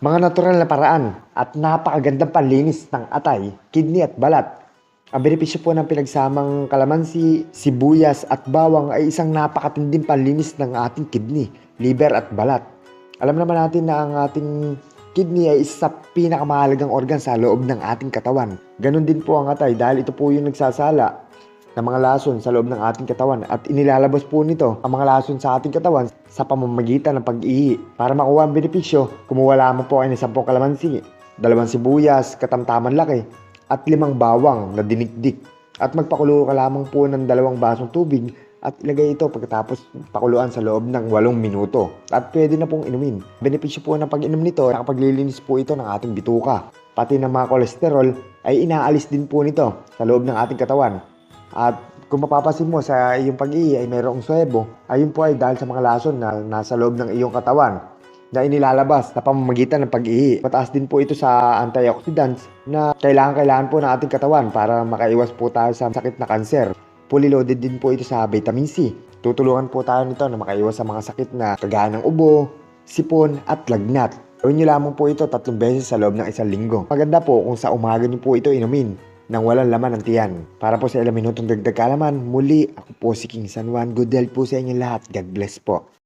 Mga natural na paraan at napakagandang panlinis ng atay, kidney at balat. Ang benepisyo po ng pinagsamang kalamansi, sibuyas at bawang ay isang napakatinding panlinis ng ating kidney, liver at balat. Alam naman natin na ang ating kidney ay isa sa pinakamahalagang organ sa loob ng ating katawan. Ganon din po ang atay dahil ito po yung nagsasala ng mga lason sa loob ng ating katawan at inilalabas po nito ang mga lason sa ating katawan sa pamamagitan ng pag-ihi. Para makuha ang benepisyo, kumuha lamang po kayo ng 10 kalamansi, dalawang sibuyas, katamtaman laki, at limang bawang na dinikdik. At magpakulo ka lamang po ng dalawang basong tubig at ilagay ito pagkatapos pakuluan sa loob ng 8 minuto. At pwede na pong inumin. Benepisyo po ng pag-inom nito, nakapaglilinis po ito ng ating bituka. Pati ng mga kolesterol ay inaalis din po nito sa loob ng ating katawan. At kung mapapasin mo sa iyong pag-ihi ay mayroong swebo, ayun po ay dahil sa mga lason na nasa loob ng iyong katawan na inilalabas na pamamagitan ng pag-ihi. Mataas din po ito sa antioxidants na kailangan-kailangan po ng ating katawan para makaiwas po tayo sa sakit na kanser. Fully loaded din po ito sa vitamin C. Tutulungan po tayo nito na makaiwas sa mga sakit na kagaya ng ubo, sipon at lagnat. Gawin nyo lamang po ito tatlong beses sa loob ng isang linggo. Maganda po kung sa umaga nyo po ito inumin nang walang laman ng tiyan. Para po sa ilang minutong dagdag kaalaman, muli ako po si King San Juan. Good health po sa inyo lahat. God bless po.